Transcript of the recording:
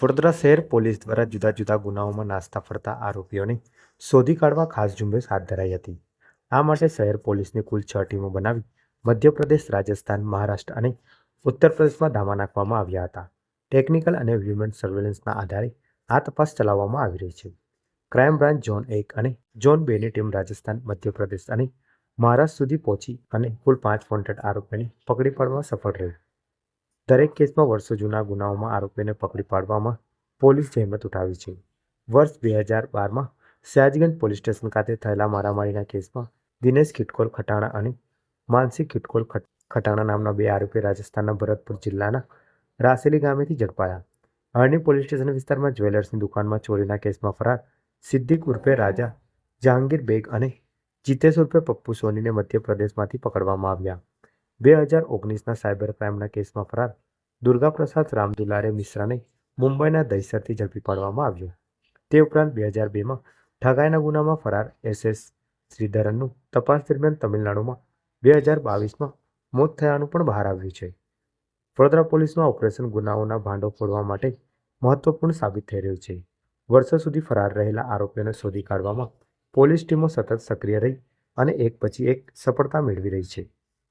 વડોદરા શહેર પોલીસ દ્વારા જુદા જુદા ગુનાઓમાં નાસ્તા ફરતા આરોપીઓને શોધી કાઢવા ખાસ ઝુંબેશ હાથ ધરાઈ હતી. આ માટે શહેર પોલીસની કુલ છ ટીમો બનાવી મધ્યપ્રદેશ, રાજસ્થાન, મહારાષ્ટ્ર અને ઉત્તર પ્રદેશમાં ધામા નાખવામાં આવ્યા હતા. ટેકનિકલ અને હ્યુમન સર્વેલન્સના આધારે આ તપાસ ચલાવવામાં આવી રહી છે. ક્રાઇમ બ્રાન્ચ ઝોન એક અને ઝોન બેની ટીમ રાજસ્થાન, મધ્યપ્રદેશ અને મહારાષ્ટ્ર સુધી પહોંચી અને કુલ પાંચ વોન્ટેડ આરોપીને પકડી પાડવા સફળ રહી. દરેક કેસમાં વર્ષો જૂના ગુનાઓમાં આરોપીને પકડી પાડવામાં પોલીસ જહેમત ઉઠાવી છે. વર્ષ બે હજાર બારમાં સયાજગંજ પોલીસ સ્ટેશન ખાતે થયેલા મારામારીના કેસમાં દિનેશ ખિટકોલ ખટાણા અને માનસી ખિટકોલ ખટાણા નામના બે આરોપી રાજસ્થાનના ભરતપુર જિલ્લાના રાસેલી ગામેથી ઝડપાયા. અરણી પોલીસ સ્ટેશન વિસ્તારમાં જ્વેલર્સની દુકાનમાં ચોરીના કેસમાં ફરાર સિદ્દીક ઉર્ફે રાજા, જહાંગીર બેગ અને જીતેશ ઉર્ફે પપ્પુ સોનીને મધ્યપ્રદેશમાંથી પકડવામાં આવ્યા. બે હજાર ઓગણીસના સાયબર ક્રાઇમના કેસમાં ફરાર દુર્ગાપ્રસાદ રામદુલારે મિશ્રાને મુંબઈના દહીસરથી ઝડપી પાડવામાં આવ્યો. તે ઉપરાંત બે હજાર બેમાં ઠગાઈના ગુનામાં ફરાર એસ એસ શ્રીધરનનું તપાસ દરમિયાન તમિલનાડુમાં બે હજાર બાવીસમાં મોત થયાનું પણ બહાર આવ્યું છે. વડોદરા પોલીસમાં ઓપરેશન ગુનાઓના ભાંડો ફોડવા માટે મહત્વપૂર્ણ સાબિત થઈ રહ્યું છે. વર્ષો સુધી ફરાર રહેલા આરોપીઓને શોધી કાઢવામાં પોલીસ ટીમો સતત સક્રિય રહી અને એક પછી એક સફળતા મેળવી રહી છે.